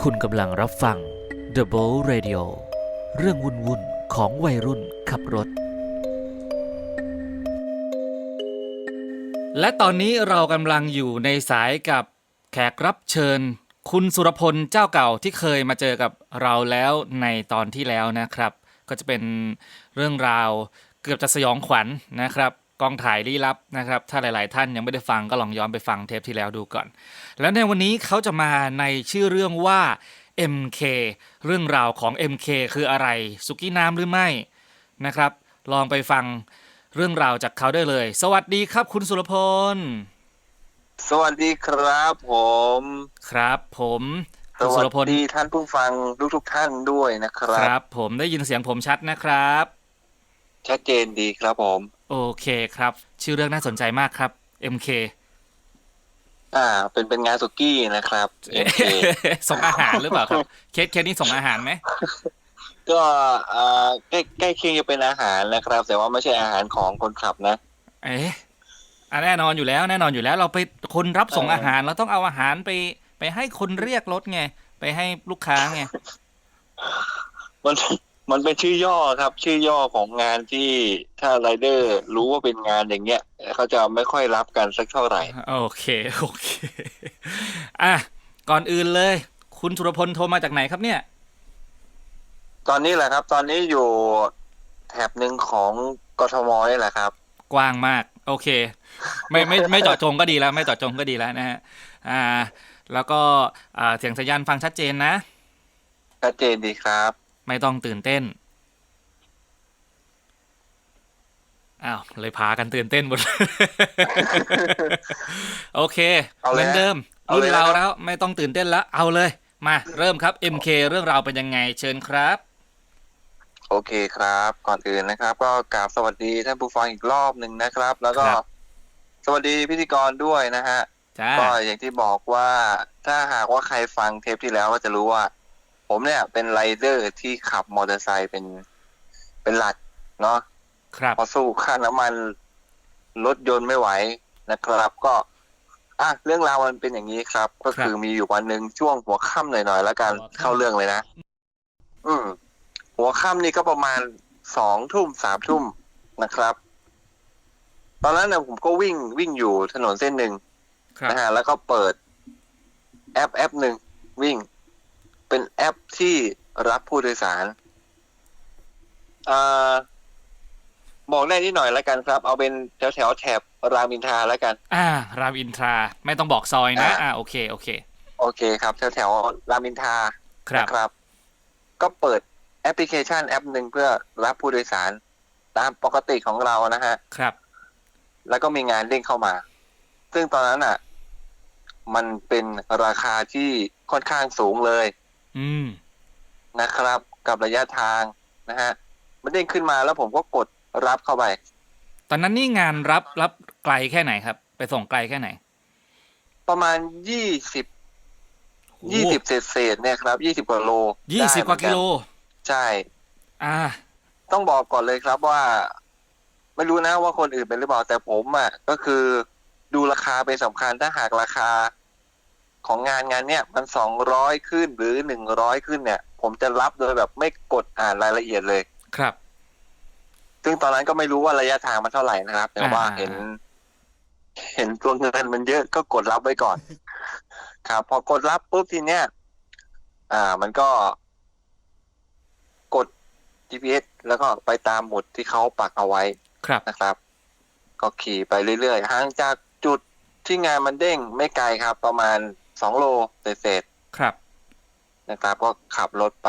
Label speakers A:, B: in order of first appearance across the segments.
A: คุณกำลังรับฟัง The b o l Radio เรื่องวุ่นวุ่นของวัยรุ่นขับรถ และตอนนี้เรากำลังอยู่ในสายกับแขกรับเชิญ คุณสุรพลเจ้าเก่าที่เคยมาเจอกับเราแล้วในตอนที่แล้วนะครับ ก็จะเป็นเรื่องราวเกือบจะสยองขวัญนะครับ กองถ่ายลี้ลับนะครับ ถ้าหลาย ๆ ท่านยังไม่ได้ฟังก็ลองย้อนไปฟังเทปที่แล้วดูก่อน แล้วในวันนี้เขาจะมาในชื่อเรื่องว่า MK เรื่องราวของ MK คืออะไร สุกี้น้ำหรือไม่นะครับ ลองไปฟังเรื่องราวจากเขาได้เลย สวัสดีครับคุณสุรพล
B: สวัสดีครับผม
A: ครับ ผม
B: ส
A: คุณสุ
B: วั
A: ร
B: ส
A: พล
B: ดีท่านผู้ฟังทุกทุกๆท่านด้วยนะครั
A: ครับบผมได้ยินเสียงผมชัดนะครับ
B: ชัดเจนดีครับผม
A: โอเคครับ ชื่อเรื่องน่าสนใจมากครับ MK
B: อ่า เป็นเป็นงานสุกี้นะครับ MK
A: ส่งอาหารหรือเปล่าครับเคสเคสนี้ส่งอาหารไหม
B: ก็อ่าใกล้ใกล้เคียงจะเป็นอาหารนะครับ แต่ว่าไม่ใช่อาหารของคนขับนะ
A: เอ๊ะอะแน่นอนอยู่แล้วแน่นอนอยู่แล้วเราไปคนรับส่ง
B: เอออ
A: อาหารเราต้องเอาอาหารไป ไปให้คนเรียกรถไง ไปให้ลูกค้าไง
B: มัน มันเป็นชื่อย่อครับ ชื่อย่อของงานที่ถ้าไรเดอร์รู้ว่าเป็นงานอย่างเงี้ยเขาจะไม่ค่อยรับกันสักเท่าไหร่
A: โอเค โอเค อะ ก่อนอื่นเลย คุณสุรพลโทรมาจากไหนครับเนี่ย
B: ตอนนี้แหละครับ ตอนนี้อยู่แถบหนึ่งของกทมนี่แหละครับ
A: กว้างมาก โอเค ไม่ไม่ไม่เจาะจงก็ดีแล้ว ไม่เจาะจงก็ดีแล้วนะฮะอ่า แล้วก็อ่าเสียงสัญญาณฟังชัดเจนนะ
B: ชัดเจนดีครับ
A: ไม่ต้องตื่นเต้น อ้าว เลยพากันตื่นเต้นหมด โอเค
B: เอา
A: เห
B: เลย
A: มือนเดิม
B: เอา
A: รุ่
B: เล
A: น
B: ย
A: เรา
B: นะครับ
A: แล้ว ไม่ต้องตื่นเต้นแล้วเอาเลย มาเริ่มครับ MK เรื่องราวเป็นยังไงเชิญครับ
B: โอเคครับ ก่อนอื่นนะครับ ก็กราบสวัสดีท่านผู้ฟังอีกรอบหนึ่งนะครับ แล้วก็
A: ครับ
B: สวัสดีพิธีกรด้วยนะฮะ
A: จ้า
B: ก็อย่างที่บอกว่าถ้าหากว่าใครฟังเทปที่แล้วก็จะรู้ว่า ผมเนี่ยเป็นไรเดอร์ที่ขับมอเตอร์ไซค์เป็นเป็นหลักเนาะ
A: ครับ
B: พอสู้ค่าน้ำมันรถยนต์ไม่ไหวนะครับ ก็อะเรื่องราวมันเป็นอย่างนี้ครับ ก็คือมีอยู่วันหนึ่งช่วงหัวค่ำหน่อยๆแล้วกันเข้าเรื่องเลยนะอืม หัวค่ำนี่ก็ประมาณสองทุ่มสามทุ่มนะครับ ตอนนั้นนะผมก็วิ่งวิ่งอยู่ถนนเส้นหนึ่ง
A: ครับ
B: นะฮะแล้วก็เปิด แอปแอปหนึ่งวิ่ง เป็นแอปที่รับผู้โดยสารอ่าบอกได้นิดหน่อยแล้วกันครับ เอาเป็นแถวแถวๆแถบรามอินทราแล้วกัน
A: อ่า รามอินทราไม่ต้องบอกซอยนะ
B: อ่า
A: อ่าโอเคโอเค
B: โอเคครับแถวแถวๆรามอินทรา
A: ครับ
B: นะครับ ก็เปิดแอปพลิเคชันแอปหนึ่งเพื่อรับผู้โดยสาร ตามปกติของเรานะฮะ
A: ครับ
B: แล้วก็มีงานเด้งเข้ามา ซึ่งตอนนั้นอะ มันเป็นราคาที่ค่อนข้างสูงเลย
A: อืม
B: นะครับ กับระยะทางนะฮะมันเด้งขึ้นมาแล้วผมก็กดรับเข้าไป
A: ตอนนั้นนี่งานรับรับไกลแค่ไหนครับ ไปส่งไกลแค่ไหน
B: ประมาณยี่สิบยี่สิบเศษเศษๆเนี่ยครับยี่สิบกว่าโล
A: ยี่สิบ
B: ได้
A: กว่ากิโล
B: เหมือนนใช่
A: อ่า
B: ต้องบอกก่อนเลยครับว่า ไม่รู้นะว่าคนอื่นเป็นหรือเปล่าแต่ผมอะก็คือดูราคาเป็นสำคัญถ้าหากราคา ของงานงานเนี้ยมันสองร้อยขึ้นหรือหนึ่งร้อยขึ้นเนี่ย ผมจะรับโดยแบบไม่กดอ่านรายละเอียดเลย
A: ครับ
B: ซึ่งตอนนั้นก็ไม่รู้ว่าระยะทางมันเท่าไหร่นะครับ แต่ว่า
A: อ่า
B: เห็น เห็นตัวเงินมันเยอะก็กดรับไว้ก่อน ครับพอกดรับปุ๊บทีเนี้ยอ่า มันก็ กด GPS แล้วก็ไปตามหมุดที่เขาปักเอาไว้
A: ครับ
B: นะครับ ก็ขี่ไปเรื่อยๆห่างจากจุดที่งานมันเด้งไม่ไกลครับ ประมาณ สองโลเศษ
A: ครับ
B: ๆนะครับ ก็ขับรถไป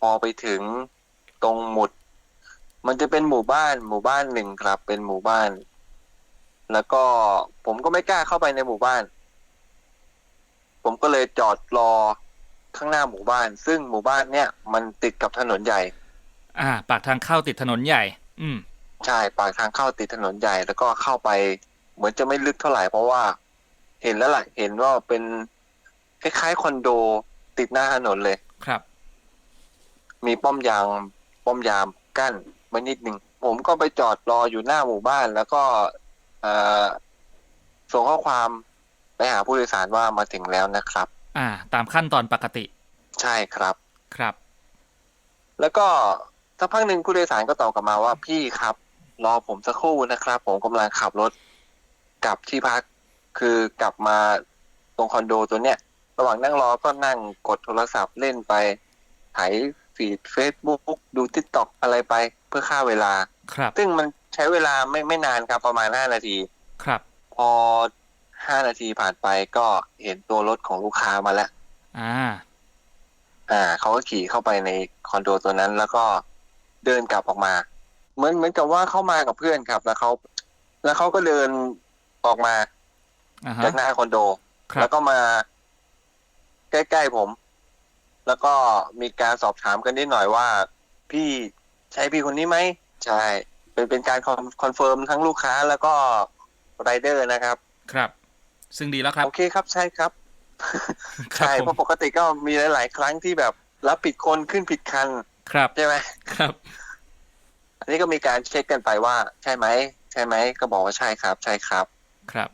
B: พอไปถึงตรงหมุด มันจะเป็นหมู่บ้าน หมู่บ้านหนึ่งครับ เป็นหมู่บ้าน แล้วก็ผมก็ไม่กล้าเข้าไปในหมู่บ้าน ผมก็เลยจอดรอข้างหน้าหมู่บ้าน ซึ่งหมู่บ้านเนี่ยมันติดกับถนนใหญ่
A: อ่า ปากทางเข้าติดถนนใหญ่ อืม
B: ใช่ปากทางเข้าติดถนนใหญ่ แล้วก็เข้าไป เหมือนจะไม่ลึกเท่าไหร่เพราะว่า เห็นแล้วล่ะ เห็นว่าเป็นคล้ายๆคอนโดติดหน้าถนนเลย
A: ครับ
B: มีป้อมยามป้อมยามกั้นไว้นิดหนึ่งผมก็ไปจอดรออยู่หน้าหมู่บ้าน แล้วก็เอ่อส่งข้อความไปหาผู้โดยสารว่ามาถึงแล้วนะครับ
A: อ่า ตามขั้นตอนปกติ
B: ใช่ครับ
A: ครับ
B: แล้วก็สักพักหนึ่งผู้โดยสารก็ตอบกลับมาว่าพี่ครับ รอผมสักครู่นะครับ ผมกำลังขับรถกลับที่พัก คือกลับมาตรงคอนโดตัวเนี้ยระหว่างนั่งรอก็นั่งกดโทรศัพท์เล่นไปไถฟีดเฟซบุ๊กดูทิกตอกอะไรไปเพื่อฆ่าเวลา
A: ครับ
B: ซึ่งมันใช้เวลาไม่ไม่นานครับประมาณห้านาที
A: ครับ
B: พอห้านาทีผ่านไปก็เห็นตัวรถของลูกค้ามาแล้ว
A: อ่า
B: อ่าเขาก็ขี่เข้าไปในคอนโดตัวนั้น แล้วก็เดินกลับออกมา เหมือนเหมือนกับว่าเข้ามากับเพื่อนครับ แล้วเขาแล้วเขาก็เดินออกมา
A: อ่าฮะ
B: จากหน้าคอนโด
A: ครั
B: แล้
A: บ
B: วก็มา ใกล้ๆผม แล้วก็มีการสอบถามกันนิดหน่อยว่า พี่ใช่พี่คนนี้ไหมใช่เป็นเป็นการคอนคอนเฟิร์มทั้งลูกค้าแล้วก็ไรเดอร์นะครับ
A: ครับ ซึ่งดีแล้วครับ
B: โอเคครับใช่ครับ
A: ครั
B: ใช่
A: บ
B: เพ
A: ผม
B: ราะปกติก็มีหลาย ๆ ครั้งที่แบบรับผิดคนขึ้นผิดคัน
A: ครับ
B: ใช่ไหม
A: ครับ
B: อันนี้ก็มีการเช็คกันไปว่า ใช่ไหมใช่ไหมก็บอกว่าใช่ครับ ใช่ครับ
A: ครับ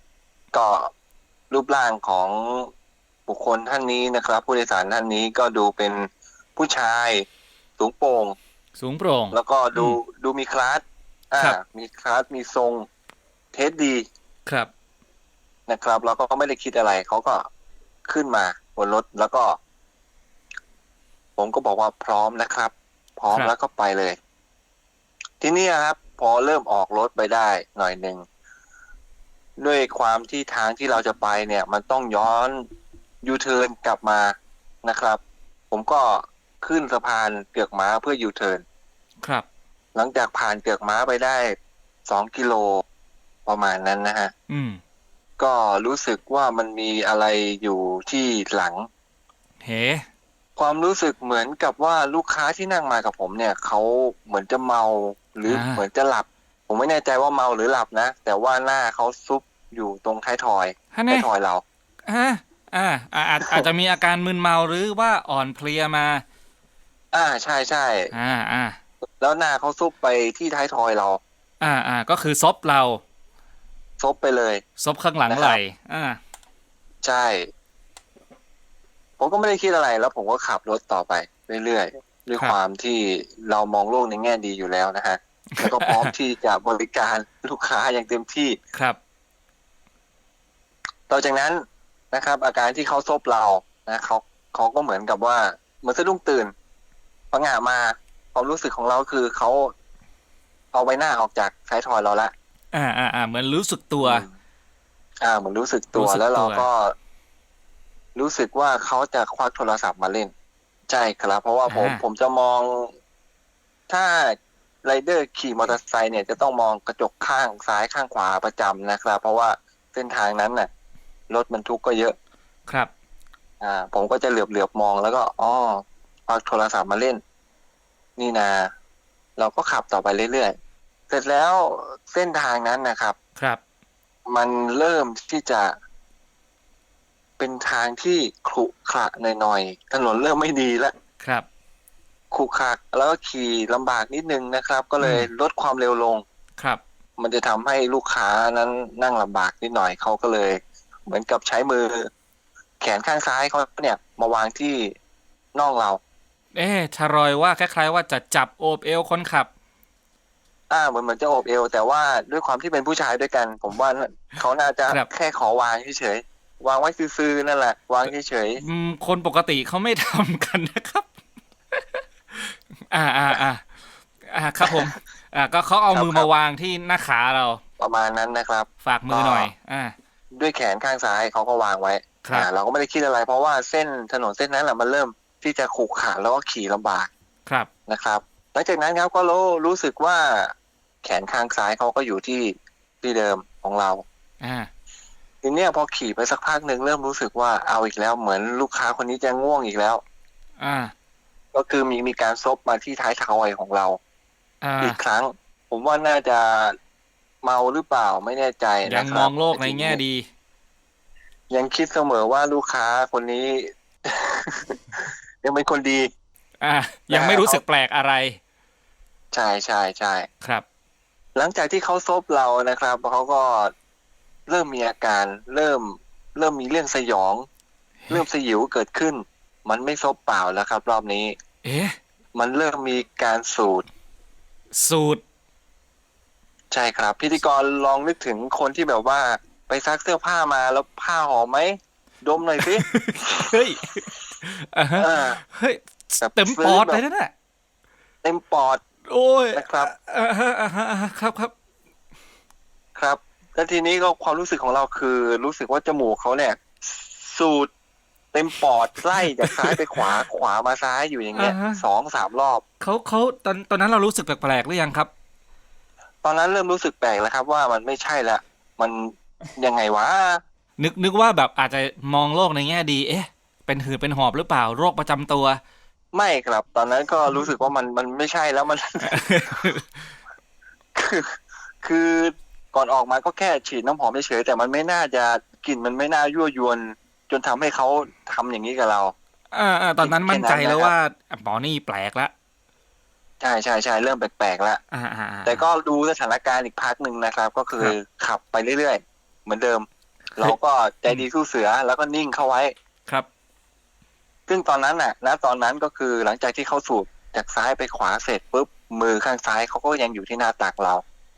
B: ก็รูปร่างของบุคคลท่านนี้นะครับ ผู้โดยสารท่านนี้ก็ดูเป็นผู้ชายสูงโปร่ง
A: สูงโปร่ง
B: แล้วก็ดู
A: อืม
B: ดูมีคลาสอ่า
A: ครับ
B: มีคลาสมีทรงเทสดี
A: ครับ
B: นะครับแล้วก็ไม่ได้คิดอะไรเขาก็ขึ้นมาบนรถแล้วก็ ผมก็บอกว่าพร้อมนะครับ พร้อม
A: ครับ
B: แล้วก็ไปเลย ทีนี้ครับ พอเริ่มออกรถไปได้หน่อยหนึ่ง ด้วยความที่ทางที่เราจะไปเนี่ย มันต้องย้อนยูเทิร์นกลับมานะครับ ผมก็ขึ้นสะพานเกือกม้าเพื่อยูเทิร์น
A: ครับ
B: หลังจากผ่านเกือกม้าไปได้สองกิโลประมาณนั้นนะฮะ
A: อืม
B: ก็รู้สึกว่ามันมีอะไรอยู่ที่หลัง
A: เฮ้
B: ความรู้สึกเหมือนกับว่าลูกค้าที่นั่งมากับผมเนี่ยเขาเหมือนจะเมาหรืออา เหมือนจะหลับ ผมไม่แน่ใจว่าเมาหรือหลับนะ แต่ว่าหน้าเขาซุบ อยู่ตรงท้ายทอย
A: ฮะ
B: ท้า
A: เนี่ย
B: ยทอยเรา
A: อ่าอ่าอาอาจอาจจะมีอาการมึนเมาหรือว่าอ่อนเพลียมา
B: อ่าใช่ใช่
A: อ่าอ่า
B: แล้วหน้าเขาซุบไปที่ท้ายทอยเรา
A: อ่าอ่าก็คือซบเรา
B: ซบไปเลย
A: ซบข้างหลัง
B: นะครับ
A: ไหลอ่า
B: ใช่ ผมก็ไม่ได้คิดอะไรแล้วผมก็ขับรถต่อไปเรื่อยๆด้วยความที่เรามองโลกในแง่ดีอยู่แล้วนะฮะ แล้วก็พร้อมที่จะบริการลูกค้าอย่างเต็มที่
A: ครับ
B: ต่อจากนั้นนะครับ อาการที่เขาซบเรานะเขาเขาก็เหมือนกับว่าเหมือนสะดุ้งตื่นพังงามาความรู้สึกของเราคือเขาเอาใบหน้าออกจากท้ายทอยเราละ
A: อ่าอ่าอ่าเหมือนรู้สึกตัว
B: อืมอ่าเหมือนรู้สึกตัว
A: รู้สึก
B: แล้วเรา
A: ตัว
B: ก็ รู้สึกว่าเขาจะควักโทรศัพท์มาเล่น ใช่ครับ เพราะว่าผมผมจะมอง ถ้าไรเดอร์ขี่มอเตอร์ไซค์เนี่ยจะต้องมองกระจกข้างซ้ายข้างขวาประจำนะครับ เพราะว่าเส้นทางนั้นน่ะ รถบรรทุกก็เยอะ
A: ครับ
B: อ่า ผมก็จะเหลือบเหลือบๆมองแล้วก็อ๋อควักโทรศัพท์มาเล่น นี่นา เราก็ขับต่อไปเรื่อยๆ เสร็จแล้วเส้นทางนั้นนะครับ
A: ครับ
B: มันเริ่มที่จะ เป็นทางที่ขรุขระหน่อยๆถนนเริ่มไม่ดีแล้ว
A: ครับ
B: ขรุขระแล้วก็ขี่ลำบากนิดนึงนะครับ ก็เลย
A: อืม
B: ลดความเร็วลง
A: ครับ
B: มันจะทำให้ลูกค้านั้นนั่งลำบากนิดหน่อยเขาก็เลย เหมือนกับใช้มือ แขนข้างซ้ายเขาเนี่ย มาวางที่น่องเรา
A: เอ๊ะชารอยว่าคล้ายๆว่าจะจับโอบเอวคนขับ
B: อ่าเหมือนเหมือนจะโอบเอว แต่ว่าด้วยความที่เป็นผู้ชายด้วยกัน ผมว่าเขาน่าจะ
A: ครับ
B: แค่ขอวางเฉยๆวางไว้ซื่อๆนั่นแหละ วางเฉย
A: อืมคนปกติเขาไม่ทำกันนะครับ อ่าอ่าอ่าอ่าครับผม อ่า ก็เขาเอามือมาวางที่หน้าขาเรา
B: ๆประมาณนั้นนะครับ
A: ฝากมือหน่อย อ่า
B: ด้วยแขนข้างซ้ายเขาก็วางไว้
A: ครับ
B: อ่าเราก็ไม่ได้คิดอะไร เพราะว่าเส้นถนนเส้นนั้นแหละมันเริ่มที่จะขรุขระแล้วก็ขี่ลำบาก
A: ครับ
B: นะครับหลังจากนั้นครับก็รู้รู้สึกว่า แขนข้างซ้ายเขาก็อยู่ที่ที่เดิมของเรา
A: อ่า
B: ทีเนี้ยพอขี่ไปสักพักหนึ่งเริ่มรู้สึกว่าเอาอีกแล้วเหมือนลูกค้าคนนี้จะง่วงอีกแล้ว
A: อ่า
B: ก็คือมีมีการซบมาที่ท้ายทอยของเรา
A: อ่า
B: อีกครั้ง ผมว่าน่าจะ เมาหรือเปล่าไม่แน่ใจ
A: ยั
B: นะ
A: ง
B: ค
A: ม
B: รับ
A: องโลกในแง่ดี
B: ยังคิดเสมอว่าลูกค้าคนนี้ ยังเป็นคนดี
A: อ่า ยังไม่รู้สึกแปลกอะไร
B: ใช่ใช่ใช่
A: ครับ
B: หลังจากที่เขาซบเรานะครับเขาก็เริ่มมีอาการ เริ่ม เริ่มมีเรื่องสยอง เริ่มสยิวเกิดขึ้น มันไม่ซบเปล่าแล้วครับ รอบนี้
A: เอ๊ะ
B: มันเริ่มมีการสูด
A: สูตร
B: ใช่ครับ พิธีกรลองนึกถึงคนที่แบบว่าไปซักเสื้อผ้ามาแล้วผ้าหอมไหมดมหน่อยสิ
A: เฮ้ยอ่าฮะ
B: เออ
A: เฮ้ย
B: แบบ
A: เต็ม
B: ซื้
A: ป
B: อ
A: อด
B: แบบ
A: เลยนะเนี่ย
B: เต็มปอด
A: โอ้ย
B: นะครับ
A: อ่าฮะอ่าฮะอ่าฮะครับครับ
B: ครับ แล้วทีนี้ก็ความรู้สึกของเราคือ รู้สึกว่าจมูกเขาเนี่ย สูดเต็มปอดไล่จากซ้ายไปขวาขวามาซ้ายอยู่อย่างเงี้ย
A: อ่าฮะ
B: สองสามรอบ
A: เขาเขาตอนตอนนั้นเรารู้สึกแปลกๆหรือยังครับ
B: ตอนนั้นเริ่มรู้สึกแปลกแล้วครับ ว่ามันไม่ใช่ละ มันยังไงวะ
A: นึกนึกว่าแบบอาจจะมองโลกในแง่ดี เอ๊ะ เป็นหืดเป็นหอบหรือเปล่าโรคประจำตัว
B: ไม่ครับ ตอนนั้นก็รู้สึกว่ามันมันไม่ใช่แล้วมัน คือคือก่อนออกมาก็แค่ฉีดน้ำหอมเฉยๆแต่มันไม่น่าจะกลิ่นมันไม่น่ายั่วยวน จนทำให้เขาทำอย่างนี้กับเรา
A: อ่าอ่าตอนนั้นมั่นใจแล้ว
B: แค่นั้นนะครับ
A: ว่าหมอนี่แปลกละ
B: ใช่ใช่ใช่เริ่มแปลกๆแล้ว
A: อ่าอ่าอ่า
B: แต่ก็ดูสถานการณ์อีกพักหนึ่งนะครับ ก็คือ
A: ครับ
B: ขับไปเรื่อยๆ เหมือนเดิม เราก็ใจดีสู้เสือแล้วก็นิ่งเข้าไว้
A: ครับ
B: ซึ่งตอนนั้นน่ะณตอนนั้นก็คือหลังจากที่เขาสูบจากซ้ายไปขวาเสร็จปุ๊บมือข้างซ้ายเขาก็ยังอยู่ที่หน้าตักเรา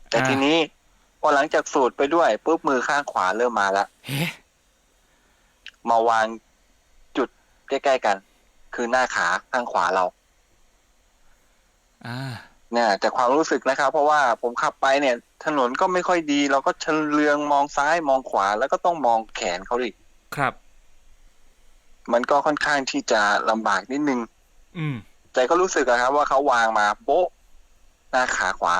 B: แต่
A: อ่า
B: ทีนี้พอหลังจากสูดไปด้วยปุ๊บมือข้างขวาเริ่มมาแล้ว
A: เฮ้
B: มาวางจุดใกล้ๆกัน คือหน้าขาข้างขวาเรา
A: อ่า
B: เนี่ยแต่ความรู้สึกนะครับ เพราะว่าผมขับไปเนี่ย ถนนก็ไม่ค่อยดี เราก็เฉลืองมองซ้ายมองขวา แล้วก็ต้องมองแขนเขาดิ
A: ครับ
B: มันก็ค่อนข้างที่จะลำบากนิดนึง
A: อืม
B: แต่ก็รู้สึกอะครับ ว่าเขาวางมาโบ๊ะหน้าขาขวา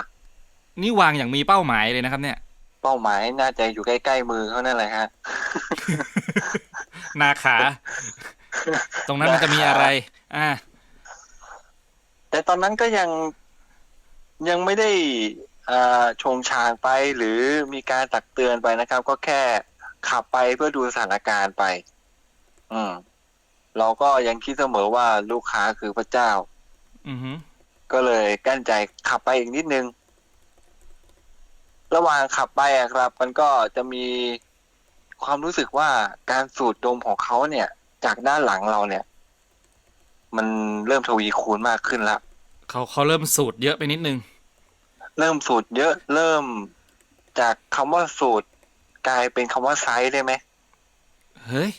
A: นี่วางอย่างมีเป้าหมายเลยนะครับ เนี่ย
B: เป้าหมายน่าจะอยู่ใกล้ๆมือเขานั่นแหละฮะ
A: หนาขา ตรงนั้นมันจะมีอะไร อ่า
B: แต่ตอนนั้นก็ยังยังไม่ได้อ่าชงชางไปหรือมีการตักเตือนไปนะครับ ก็แค่ขับไปเพื่อดูสถานการณ์ไป อืม เราก็ยังคิดเสมอว่าลูกค้าคือพระเจ้า
A: อือฮึ
B: ก็เลยกั้นใจขับไปอีกนิดนึง ระหว่างขับไปอะครับ มันก็จะมีความรู้สึกว่าการสูดดมของเขาเนี่ย จากด้านหลังเราเนี่ย มันเริ่มทวีคูณมากขึ้นละ
A: เขาเขาเริ่มสูตรเยอะไปนิดนึง
B: เริ่มสูตรเยอะเริ่มจากคำว่าสูตร กลายเป็นคำว่าไซส์ได้ไหม
A: เฮ้ย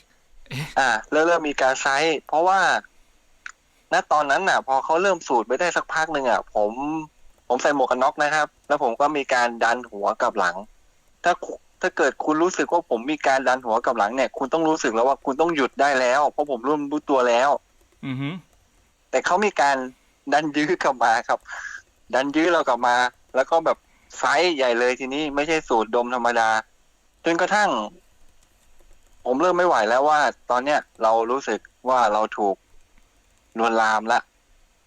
B: อ่าเริ่มเริ่มมีการไซส์เพราะว่าณตอนนั้นน่ะ พอเขาเริ่มสูตรไปได้สักพักหนึ่งอะ ผม ผมใส่หมวกกันน็อกนะครับ แล้วผมก็มีการดันหัวกลับหลัง ถ้าถ้าเกิดคุณรู้สึกว่าผมมีการดันหัวกลับหลังเนี่ย คุณต้องรู้สึกแล้วว่าคุณต้องหยุดได้แล้ว เพราะผมร่วมรู้ตัวแล้ว
A: อือฮึ
B: แต่เขามีการดันยื้อกลับมาครับ ดันยื้อเรากลับมา แล้วก็แบบไซส์ใหญ่เลยทีนี้ไม่ใช่สูตรดมธรรมดา จนกระทั่ง ผมเริ่มไม่ไหวแล้วว่า ตอนเนี้ยเรารู้สึกว่าเราถูกลวนลามละ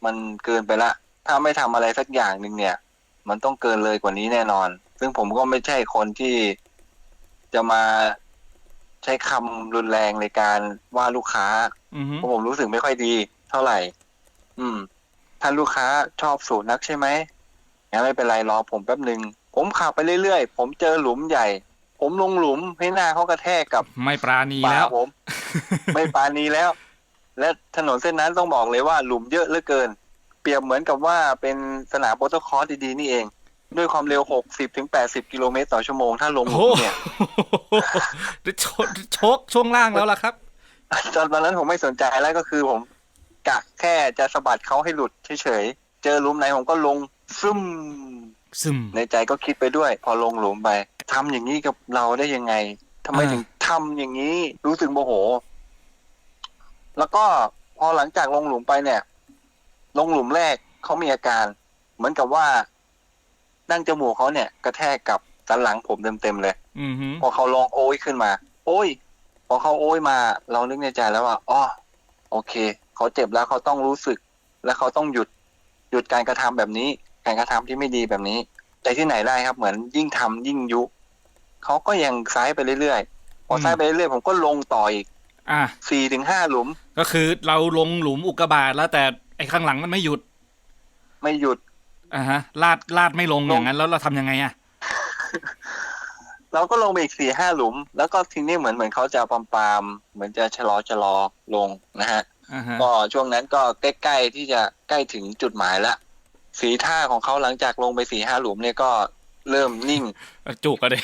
B: มันเกินไปละ ถ้าไม่ทำอะไรสักอย่างหนึ่งเนี่ย มันต้องเกินเลยกว่านี้แน่นอน ซึ่งผมก็ไม่ใช่คนที่จะมาใช้คำรุนแรงในการว่าลูกค้า เพราะผมรู้สึกไม่ค่อยดี เท่าไหร่ อืม ถ้าลูกค้าชอบสูตรนักใช่ไหมงั้นไม่เป็นไรรอผมแป๊บหนึ่งผมขับไปเรื่อยๆ ผมเจอหลุมใหญ่ ผมลงหลุมให้หน้าเขากระแทกกับ
A: ไม่ปราณี
B: ปา
A: แล้ว
B: ผม ไม่ปานีแล้ว และถนนเส้นนั้นต้องบอกเลยว่าหลุมเยอะเหลือเกิน เปรียบเหมือนกับว่าเป็นสนามโปรโตคอร์สดีๆนี่เอง ด้วยความเร็ว 60ถึง80 กิโลเมตรต่อชั่วโมง ถ้าลงห
A: โอ้
B: ลุ
A: โห
B: มเนี่ย
A: ได้โชกโชกช่วงล่างแล้วล่ะครับ
B: ตอนตอนนั้นผมไม่สนใจแล้วก็คือผมกะแค่จะสะบัดเขาให้หลุดเฉยๆ เจอหลุมไหนผมก็ลงซึม
A: ซึม
B: ในใจก็คิดไปด้วย พอลงหลุมไปทำอย่างนี้กับเราได้ยังไงทำไม
A: อ่า
B: ถึงทำอย่างนี้ รู้สึกโมโห แล้วก็พอหลังจากลงหลุมไปเนี่ย ลงหลุมแรกเขามีอาการ เหมือนกับว่าดั้งจมูกเขาเนี่ย กระแทกกับสันหลังผมเต็มๆเลย
A: อือฮึ
B: พอเขาลองโอ้ยขึ้นมา โอ้ย พอเขาโอ้ยมา เรานึกในใจแล้วว่าอ๋อโอเคเขาเจ็บแล้วเขาต้องรู้สึก และเขาต้องหยุดหยุดการกระทำแบบนี้ การกระทำที่ไม่ดีแบบนี้ แต่ที่ไหนได้ครับ เหมือนยิ่งทำยิ่งยุเขาก็ยังซ้ายไปเรื่อยๆพอซ้ายไปเรื่อยๆผมก็ลงต่ออีก
A: อะ
B: สี่ถึงห้าหลุม
A: ก็คือเราลงหลุมอุกกาบาตแล้วแต่ไอ้ข้างหลังมันไม่หยุด
B: ไม่หยุด
A: อ่าฮะลาดลาดไม่ลง
B: ลง
A: อย่างนั้นแล้วเราทำยังไงอะ
B: ล เราก็ลงไปอีกสี่ห้าหลุม แล้วก็ทีนี้เหมือนเหมือนเขาจะปามปามๆเหมือนจะชะลอชะลอลงนะฮะ
A: อ่าฮะ
B: ก็ช่วงนั้นก็ใกล้ๆที่จะใกล้ถึงจุดหมายละสีท่าของเขาหลังจากลงไปสี่ห้าหลุมเนี่ยก็เริ่มนิ่ง
A: จุกอะดิ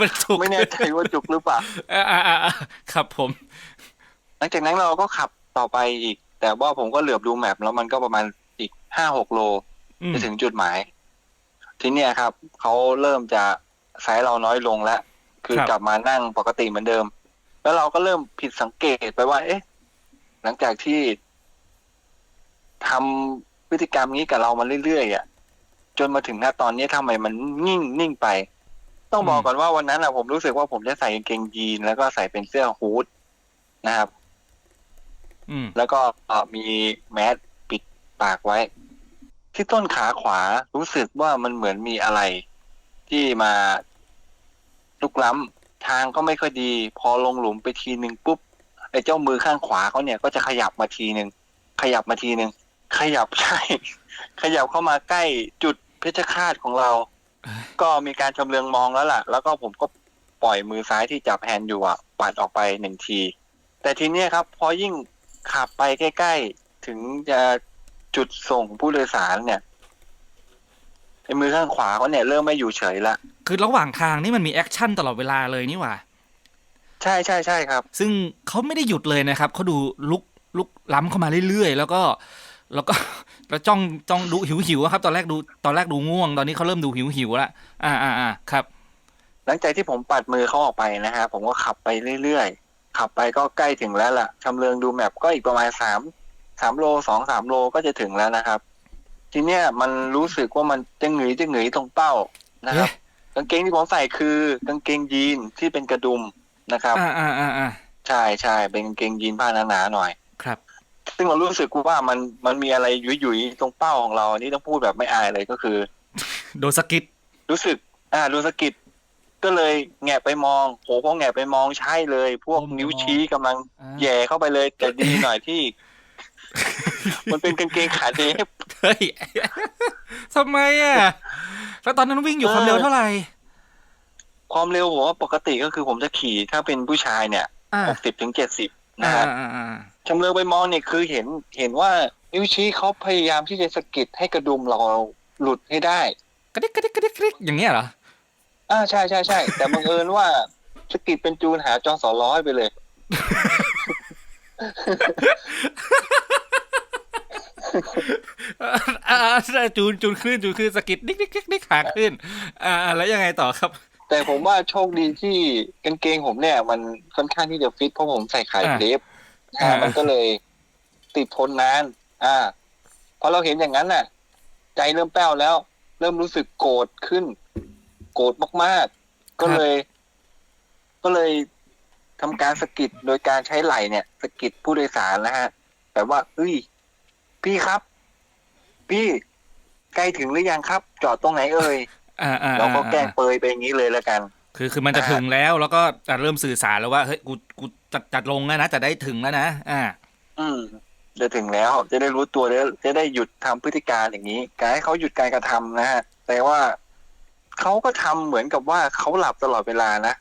A: มันจุก
B: ไม่แน่ใจว่าจุกหรือเปล่า
A: อ่าอ่าอ่าอ่าครับผม
B: หลังจากนั้นเราก็ขับต่อไปอีก แต่ว่าผมก็เหลือบดูแมพแล้วมันก็ประมาณอีกห้าหกโล
A: อืม
B: จะถึงจุดหมาย ทีเนี้ยครับเขาเริ่มจะไซส์เราน้อยลงแล้ว คือกลับมานั่งปกติเหมือนเดิม แล้วเราก็เริ่มผิดสังเกตไปว่า เอ๊ะ หลังจากที่ทำพฤติกรรมนี้กับเรามาเรื่อยๆอะ จนมาถึงหน้าตอนนี้ทำไมมันนิ่งนิ่งไป ต้องบอกก่อนว่าวันนั้นอะผมรู้สึกว่าผมจะใส่กางเกงยีน แล้วก็ใส่เป็นเสื้อฮูดนะครับ
A: อืม
B: แล้วก็เอ่อมีแมสปิดปากไว้ ที่ต้นขาขวารู้สึกว่ามันเหมือนมีอะไร ที่มาลุกล้ำทางก็ไม่ค่อยดี พอลงหลุมไปทีหนึ่งปุ๊บไอ้เจ้ามือข้างขวาเขาเนี่ยก็จะขยับมาทีหนึ่งขยับมาทีหนึ่งขยับใช่ ขยับเข้ามาใกล้จุดเพชฌฆาตของเรา ก็มีการชำเลืองมองแล้วล่ะ แล้วก็ผมก็ปล่อยมือซ้ายที่จับแฮนด์อยู่อะ ปัดออกไปหนึ่งที แต่ทีเนี้ยครับ พอยิ่งขับไปใกล้ ๆ ถึงจะ จุดส่งผู้โดยสารเนี่ยไอ้มือข้างขวาเขาเนี่ยเริ่มไม่อยู่เฉยละ
A: คือระหว่างทางนี่มันมีแอคชั่นตลอดเวลาเลยนี่หว่า
B: ใช่ใช่ใช่ครับ
A: ซึ่งเขาไม่ได้หยุดเลยนะครับเขาดูลุกลุกล้ำเข้ามาเรื่อยๆ แล้วก็ แล้วก็แล้วจ้องจ้องดูหิวหิวๆอะครับ ตอนแรกดูตอนแรกดูง่วง ตอนนี้เขาเริ่มดูหิวหิวๆแล้วอ่าอ่าอ่าครับ
B: หลังจากที่ผมปัดมือเขาออกไปนะฮะผมก็ขับไปเรื่อยๆขับไปก็ใกล้ถึงแล้วล่ะชำเลืองดูแมพก็อีกประมาณสาม สามโลสองสามโลก็จะถึงแล้วนะครับ ทีเนี้ยมันรู้สึกว่ามันจะหงึยจะหงึยตรงเป้านะครับ
A: เอ๊ะ
B: กางเกงที่ผมใส่คือกางเกงยีนที่เป็นกระดุมนะครับ
A: อ่าอ่าอ่าอ่า
B: ใช่ใช่เป็นกางเกงยีนผ้าหนาๆหน่อย
A: ครับ
B: ซึ่งเรารู้สึกว่ามันมันมีอะไรหยุยๆตรงเป้าของเราอันนี่ต้องพูดแบบไม่อายเลยก็คือ
A: โดนสะกิด
B: รู้สึก อ่าดูสะกิดก็เลยแงะไปมองโหพอแงะไปมองใช่เลย พวกนิ้วชี้กำลัง
A: อ่า
B: แย่เข้าไปเลย แต่ดีหน่อยที่ มันเป็นกางเกงขาเดฟ
A: เฮ้ยทำไมอะ แล้วตอนนั้นวิ่งอยู่ความเร็วเท่าไหร่
B: ความเร็วผมว่าปกติก็คือผมจะขี่ถ้าเป็นผู้ชายเนี่ย
A: อ่า
B: หกสิบถึงเจ็ดสิบนะ
A: อ่า
B: ฮะ
A: อ่าอ่า
B: ชำเลืองไปมองเนี่ยคือเห็นเห็นว่านิ้วชี้เขาพยายามที่จะสะกิดให้กระดุมเราหลุดให้ได้
A: กระดิกกระดิกกระดิกกระดิกอย่างเงี้ยเหรอ
B: อ่าใช่ใช่ใช่แต่บังเอิญว่าสะกิดเป็นจูนหาจอสอร้อยไปเลย
A: อ่าอ่าอ่า จูนจูนขึ้นจูนขึ้นสะกิดดิ๊กดิ๊กดิ๊กดิ๊กขาขึ้นอ่าอ่า แล้วยังไงต่อครับ
B: แต่ผมว่าโชคดีที่กางเกงผมเนี่ย มันค่อนข้างที่จะฟิตเพราะผมใส่ขาย
A: อ่า
B: เดฟ
A: อ่า
B: อ่ามันก็เลยติดทนนาน อ่าพอเราเห็นอย่างนั้นน่ะ ใจเริ่มแป้วแล้ว เริ่มรู้สึกโกรธขึ้น โกรธมากๆ ก็เลย ก็เลยทำการสะกิดโดยการใช้ไหล่เนี่ยสะกิดผู้โดยสารนะฮะแบบว่าเอ้ย พี่ครับ พี่ใกล้ถึงหรือยังครับ จอดตรงไหนเอ่ย
A: อ่าอ่า
B: เราก็แกล้ง
A: อ่า
B: เปยไปอย่างนี้เลยแล้วกัน
A: คือคือมันจะ
B: อ่า
A: ถึงแล้วแล้วก็จะเริ่มสื่อสารแล้วว่าเฮ้ยกูกูจัดจัดลงแล้วนะจะได้ถึงแล้วนะอ่า
B: อืมจะถึงแล้วจะได้รู้ตัวแล้วจะได้หยุดทำพฤติการอย่างนี้การให้เขาหยุดการกระทำนะฮะแต่ว่าเขาก็ทำเหมือนกับว่าเขาหลับตลอดเวลานะ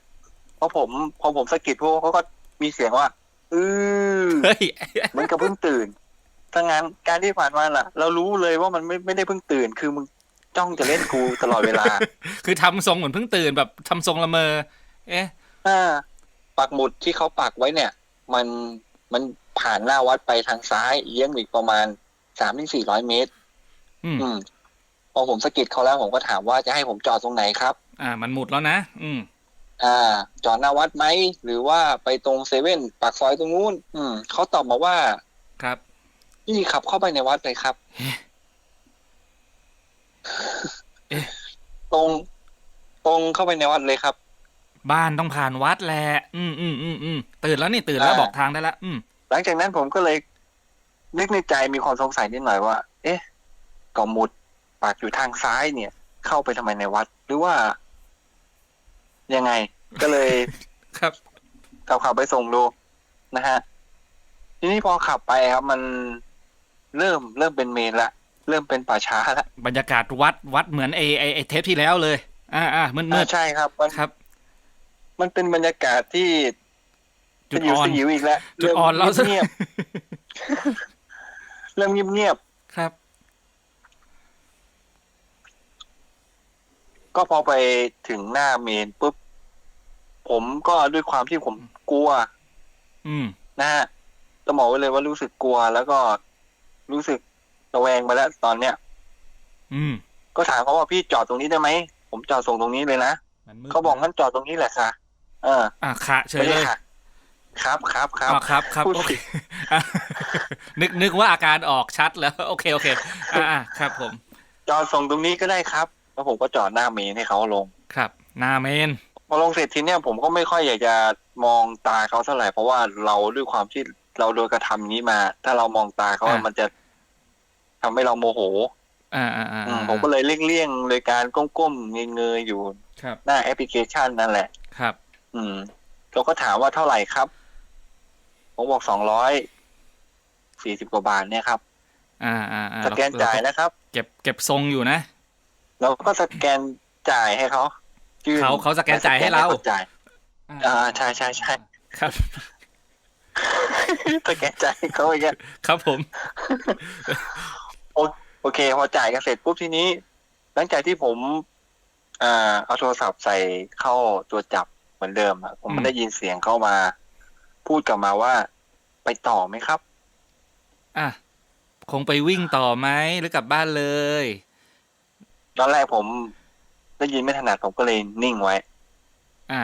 B: เพราะผมพอผมสะกิดพวกเขาก็มีเสียงว่าอือ
A: เฮ้ย
B: เหมือนกับเพิ่งตื่น ถ้างั้นการที่ผ่านมาล่ะ เรารู้เลยว่ามันไม่ไม่ได้เพิ่งตื่น คือมึงจ้องจะเล่นกูตลอดเวลา
A: คือทำทรงเหมือนเพิ่งตื่นแบบทำทรงละเมอ เอ๊ะ
B: อ่าปักหมุดที่เขาปักไว้เนี่ย มันมันผ่านหน้าวัดไปทางซ้ายเอียงอีกประมาณสามถึงสี่ร้อยเมตร
A: อืม
B: อืมพอผมสะกิดเขาแล้วผมก็ถามว่าจะให้ผมจอดตรงไหนครับ
A: อ่า มันหมุดแล้วนะ อืม
B: อ่า จอดหน้าวัดไหม หรือว่าไปตรงเซเว่นปากซอยตรงนู้น อืมเขาตอบมาว่า
A: ครับ
B: พี่ขับเข้าไปในวัดเลยครับ
A: เอ๊ะเอ๊ะ
B: ตรง ตรงเข้าไปในวัดเลยครับ
A: บ้านต้องผ่านวัดแหละ อืมอืมอืมอืมตื่นแล้วนี่ตื่นแล้ว
B: อ่า
A: บอกทางได้แล้วอืม
B: หลังจากนั้นผมก็เลยนึกในใจมีความสงสัยนิดหน่อยว่า เอ๊ะก็หมุดปากอยู่ทางซ้ายเนี่ย เข้าไปทำไมในวัด หรือว่า ยังไง ก็เลย
A: ครับ
B: ขับขับไปส่งดูนะฮะ ทีนี้พอขับไปครับ มัน เริ่มเริ่มเป็นเมนละเริ่มเป็นป่าช้าละ
A: บรรยากาศวัดวัดเหมือนไอไอไอเทปที่แล้วเลย
C: อ่าอ่ามืดมื
B: อ่า
C: ด
B: ใช่ครับมัน
C: ครับ
B: มันเป็นบรรยากาศที่
C: จุด
B: สยิว
C: อ่อน
B: สยิวอีกแล้ว
C: จุดอ่อนเราซะ
B: เงียบๆเริ่มเงียบ
C: ครับ
B: ๆก็พอไปถึงหน้าเมนปุ๊บผมก็ด้วยความที่ผมกลัว
C: อืม
B: นะฮะต้องบอกไว้เลยว่ารู้สึกกลัวแล้วก็ รู้สึกระแวงไปแล้วตอนเนี้ย
C: อืม
B: ก็ถามเขาว่าพี่จอดตรงนี้ได้ไหม ผมจอดส่งตรงนี้เลยนะ
C: มันมืด
B: เขาบอกงั้นจอดตรงนี้แหละค่ะ เออ
C: อะขะเฉย
B: ไม่
C: เล
B: ได้
C: ย
B: ค่ะ ครับครับครับ
C: อ๋อครับครับ
B: พูด
C: โอเค
B: ผิด
C: อะนึกนึกว่าอาการออกชัดแล้ว โอเคโอเคอ่าอ่าครับผม
B: จอดส่งตรงนี้ก็ได้ครับ แล้วผมก็จอดหน้าเมนให้เขาลง
C: ครับหนาเมน
B: พอลงเสร็จทีเนี้ยผมก็ไม่ค่อยอยากจะมองตาเขาเท่าไหร่เพราะว่าเราด้วยความที่ เราโดนกระทำนี้มา ถ้าเรามองตาเขาอะมันจะทำให้เราโมโห
C: อ่าอ่าอ่า
B: อืมผมก็เลยเลี่ยงๆโดยการก้มๆเงยๆอยู่
C: ครับ
B: หน้าแอปพลิเคชันนั่นแหละ
C: ครับ
B: อืมเราก็ถามว่าเท่าไหร่ครับ ผมบอกสองร้อยสี่สิบกว่าบาทเนี่ยครับ
C: อ่าอ่าอ่า
B: สแกนจ่ายนะครับ
C: เก็บเก็บทรงอยู่นะ
B: เราก็สแกนจ่ายให้เขายื่น
C: เขาเขาสแกนจ่ายให้เรา
B: สแกนจ่ายอ่าใช่ใช่ใช่
C: ครับ
B: สแกนจ่ายให้เขาอีกแล้ว
C: ครับผม
B: โอเค พอจ่ายกันเสร็จปุ๊บทีนี้ หลังจากที่ผมอ่าเอาโทรศัพท์ใส่เข้าตัวจับเหมือนเดิมอะผม
C: อืม
B: ได้ยินเสียงเข้ามา พูดกลับมาว่า ไปต่อไหมครับ
C: อะคงไปวิ่งต่อไหมหรือกลับบ้านเลย
B: ตอนแรกผมได้ยินไม่ถนัดผมก็เลยนิ่งไว้
C: อะ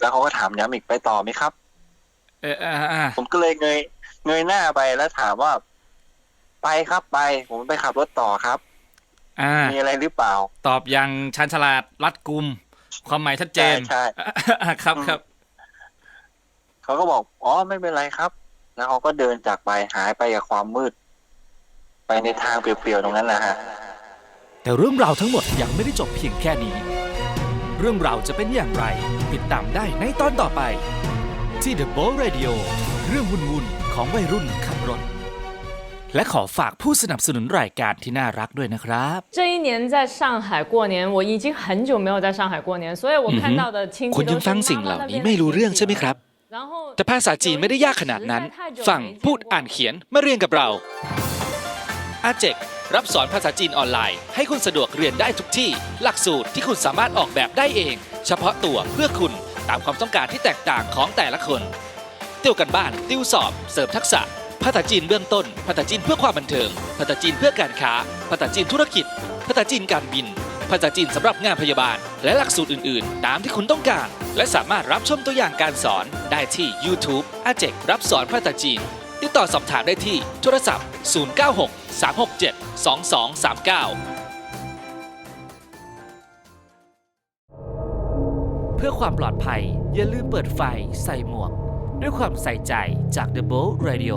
B: แล้วเขาก็ถามย้ำอีกไปต่อไหมครับ
C: เอออ่าอ่า
B: ผมก็เลยเงยเงยหน้าไปแล้วถามว่า ไปครับไป ผมไปขับรถต่อครับ
C: อ่า
B: มีอะไรหรือเปล่า
C: ตอบอย่างชันฉลาดรัดกุม ความหมายชัดเจ
B: ใช่
C: น
B: ใช่
C: อะครับครับ
B: เขาก็บอกอ๋อไม่เป็นไรครับ แล้วเขาก็เดินจากไปหายไปกับความมืด ไปในทางเปลี่ยวๆตรงนั้นนะฮะ
A: แต่เรื่องราวทั้งหมดยังไม่ได้จบเพียงแค่นี้ เรื่องราวจะเป็นอย่างไร ติดตามได้ในตอนต่อไป ที่ The b o Radio เรื่องวุ่นๆของวัยรุ่นขับรถ และขอฝากผู้สนับสนุนรายการที่น่ารักด้วยนะครับ
D: 这一年在上海过年，我已经很久没有在上海过年，所以我看到的亲戚
A: คุณ
D: 都
A: ยัง
D: 是
A: ฟัง
D: 妈
A: สิ่ง
D: 妈
A: เหล่า
D: 那
A: นี้
D: 边的
A: ไม่รู้
D: 亲
A: เรื่อง
D: 戚
A: ใช่ไหมครับ
D: 然后
A: แต่ภาษาจีนไม่ได้ยากขนาดนั้น ฟังพูดอ่านเขียนมาเรียนกับเรา อาเจกรับสอนภาษาจีนออนไลน์ ให้คุณสะดวกเรียนได้ทุกที่ หลักสูตรที่คุณสามารถออกแบบได้เอง เฉพาะตัวเพื่อคุณ ตามความต้องการที่แตกต่างของแต่ละคน ติวกันบ้าน ติวสอบ เสริมทักษะภาษาจีนเบื้องต้น ภาษาจีนเพื่อความบันเทิง ภาษาจีนเพื่อการค้า ภาษาจีนธุรกิจ ภาษาจีนการบิน ภาษาจีนสำหรับงานพยาบาล และหลักสูตรอื่น ๆ ตามที่คุณต้องการ และสามารถรับชมตัวอย่างการสอนได้ที่ YouTube อาเจกรับสอนภาษาจีน ติดต่อสอบถามได้ที่โทรศัพท์ 096 367 2239 พื่อความปลอดภัย อย่าลืมเปิดไฟใส่หมวก ด้วยความใส่ใจจาก The Bold Radio